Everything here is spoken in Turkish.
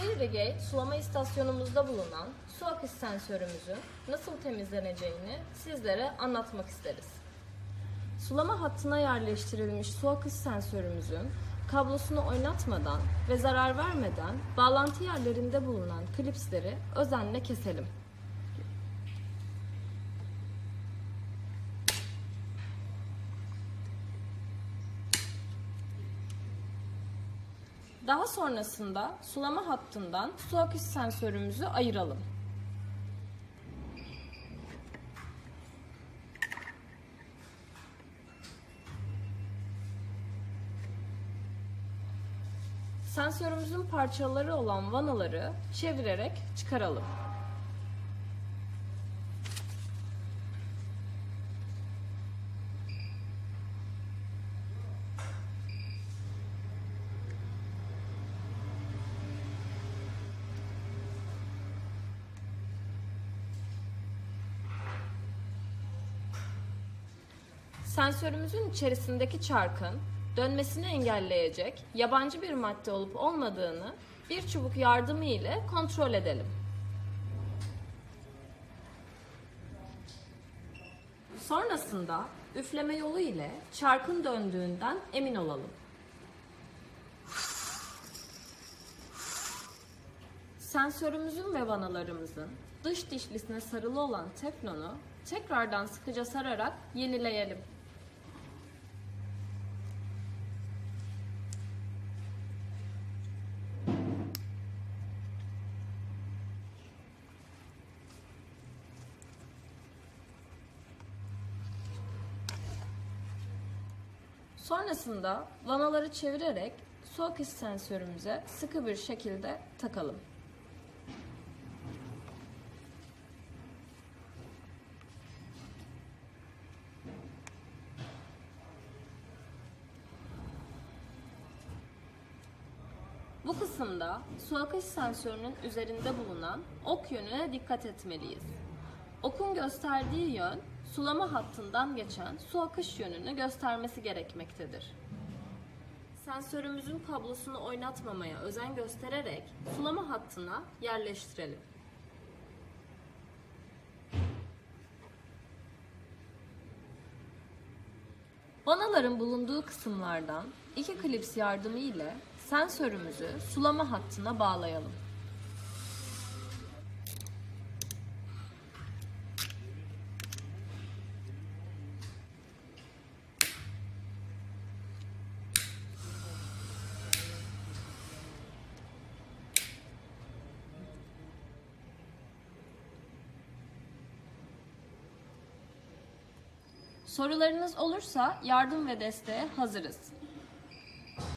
Sivri sulama istasyonumuzda bulunan su akış sensörümüzün nasıl temizleneceğini sizlere anlatmak isteriz. Sulama hattına yerleştirilmiş su akış sensörümüzün kablosunu oynatmadan ve zarar vermeden bağlantı yerlerinde bulunan klipsleri özenle keselim. Daha sonrasında sulama hattından su akış sensörümüzü ayıralım. Sensörümüzün parçaları olan vanaları çevirerek çıkaralım. Sensörümüzün içerisindeki çarkın dönmesini engelleyecek yabancı bir madde olup olmadığını bir çubuk yardımı ile kontrol edelim. Sonrasında üfleme yolu ile çarkın döndüğünden emin olalım. Sensörümüzün ve vanalarımızın dış dişlisine sarılı olan teflonu tekrardan sıkıca sararak yenileyelim. Sonrasında vanaları çevirerek akış sensörümüze sıkı bir şekilde takalım. Bu kısımda su akış sensörünün üzerinde bulunan ok yönüne dikkat etmeliyiz. Okun gösterdiği yön sulama hattından geçen su akış yönünü göstermesi gerekmektedir. Sensörümüzün kablosunu oynatmamaya özen göstererek sulama hattına yerleştirelim. Vanaların bulunduğu kısımlardan iki klips yardımı ile sensörümüzü sulama hattına bağlayalım. Sorularınız olursa yardım ve desteğe hazırız.